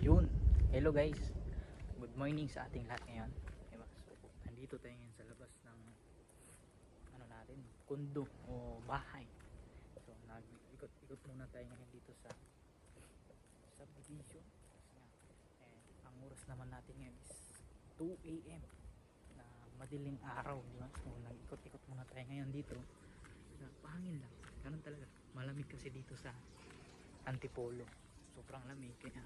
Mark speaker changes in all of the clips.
Speaker 1: Yun. Hello guys. Good morning sa ating lahat ngayon. Diba? So, nandito tayo ngayon sa labas ng ano natin, kundo o bahay. So, nag-ikot-ikot muna tayo ngayon dito sa subdivision. And ang oras naman natin ngayon is 2 a.m. na madiling araw, di ba? So, nag-ikot-ikot muna tayo ngayon dito. Na pahangin lang. Ganun talaga. Malamig kasi dito sa Antipolo. Sobrang lamig kaya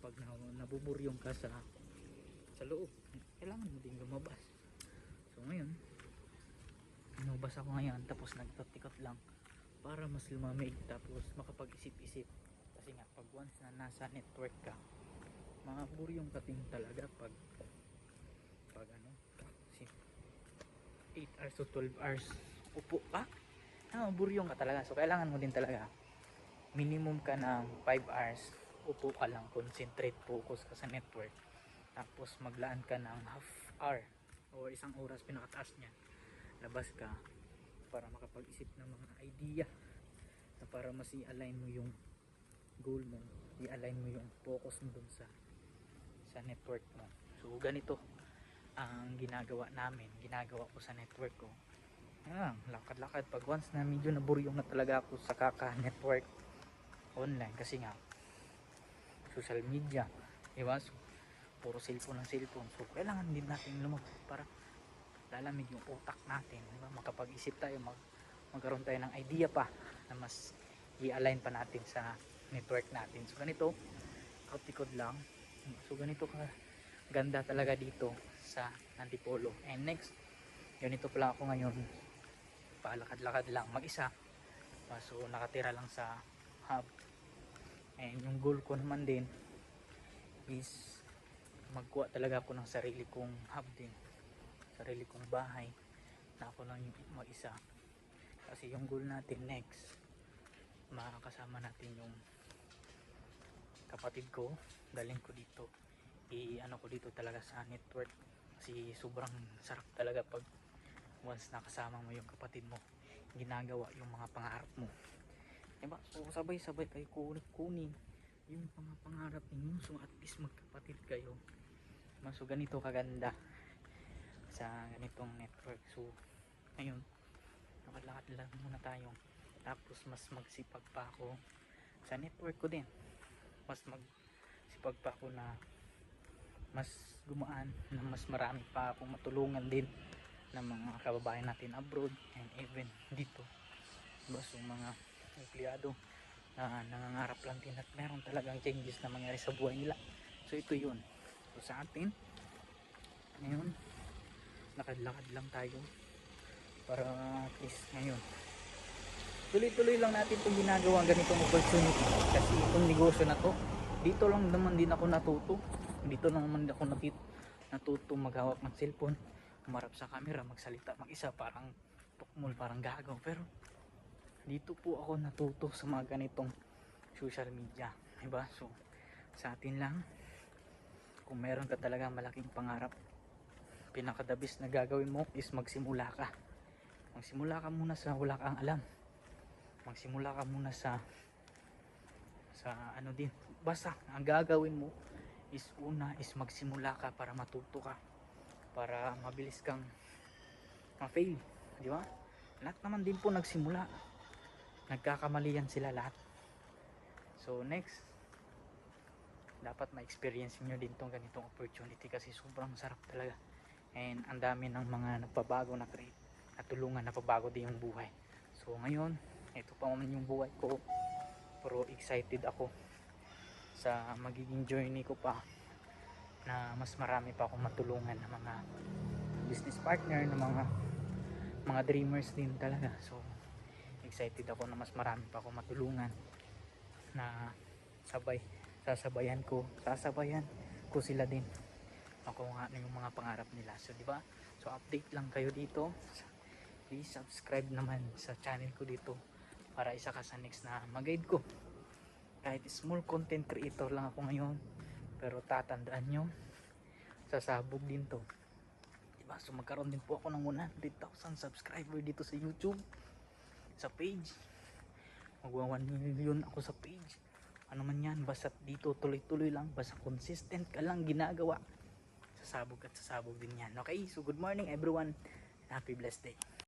Speaker 1: pag na, nabuburyong ka sa sa loob, kailangan mo din lumabas. So ngayon, lumabas ako ngayon tapos nagtatikot lang para mas lumamig tapos makapag-isip-isip. Kasi nga pag once na nasa network ka, maburyong ka din talaga pag pag ano, kasi 8 hours to 12 hours upo ka, ah, maburyong ka talaga. So kailangan mo din talaga minimum ka ng 5 hours upo ka lang concentrate focus ka sa network. Tapos maglaan ka ng half hour o isang oras pinakataas niya labas ka para makapag-isip ng mga idea na para mas i-align mo yung goal mo i-align mo yung focus mo dun sa sa network mo. So ganito ang ginagawa namin ginagawa ko sa network ko. Ah, lakad-lakad. Pag once na medyo naburyong na talaga ako sa kaka-network online kasi nga social media diba so, puro cellphone ng cellphone so kailangan din natin lumabas para lalamig yung utak natin diba? makapag-isip tayo mag magkaroon tayo ng idea pa na mas i-align pa natin sa network natin so ganito kautikod lang so ganito ka ganda talaga dito sa Antipolo and next ganito pala ako ngayon palakad-lakad lang mag-isa so nakatira lang sa hub and yung goal ko naman din is magkuha talaga ako ng sarili kong hub din. Sarili kong bahay na ako lang yung mag-isa kasi yung goal natin next makakasama natin yung kapatid ko. Daling ko dito. I ano ko dito talaga sa network. Kasi sobrang sarap talaga pag once nakasama mo yung kapatid mo ginagawa yung mga pangarap mo diba? So sabay-sabay kayo kunin, yung mga pangarap ninyo so at least magkapatid kayo. Diba? so ganito kaganda sa ganitong network. So ngayon nakalakad lang muna tayo. Tapos mas magsipag pa ako sa network ko din. Mas magsipag pa ako na mas gumaan na mas marami pa akong matulungan din ng mga kababayan natin abroad and even dito. Diba? So mga empleyado na nangangarap lang din at meron talagang changes na mangyari sa buhay nila. So ito yun. So sa atin ngayon nakadlakad lang tayo para at least ngayon. Tuloy-tuloy lang natin itong ginagawa ganitong opportunity kasi itong negosyo na to dito lang naman din ako natuto. Dito lang naman ako natit natuto maghawak ng cellphone umarap sa camera magsalita mag-isa parang tukmol parang gagaw. Pero dito po ako natuto sa mga ganitong social media diba so sa atin lang kung meron ka talaga malaking pangarap pinakadabis na gagawin mo is magsimula ka. Magsimula ka muna sa wala kang alam. Magsimula ka muna sa sa ano din. Basta ang gagawin mo is una is magsimula ka para matuto ka. Para mabilis kang ma-fail di ba? Lahat naman din po nagsimula nagkakamalian sila lahat. So next dapat ma-experience nyo din tong ganitong opportunity kasi sobrang sarap talaga. And ang dami ng mga nagpabago na create at tulungan na pabago din yung buhay. So ngayon ito pa naman yung buhay ko. Pero excited ako sa magiging journey ko pa na mas marami pa akong matulungan ng mga business partner ng mga mga dreamers din talaga. So excited ako na mas marami pa akong matulungan na sabay sasabayan ko sasabayan ko sila din. Ako nga yung mga pangarap nila. So di ba? So update lang kayo dito. Please subscribe naman sa channel ko dito para isa ka sa next na mag-guide ko. Kahit small content creator lang ako ngayon pero tatandaan nyo sasabog din to. Diba so magkaroon din po ako ng 100,000 subscriber dito sa youtube sa page. Magwa 1 million ako sa page. Ano man yan basta dito tuloy-tuloy lang. Basta consistent ka lang ginagawa. Sasabog at sasabog din yan. Okay so good morning everyone. Happy blessed day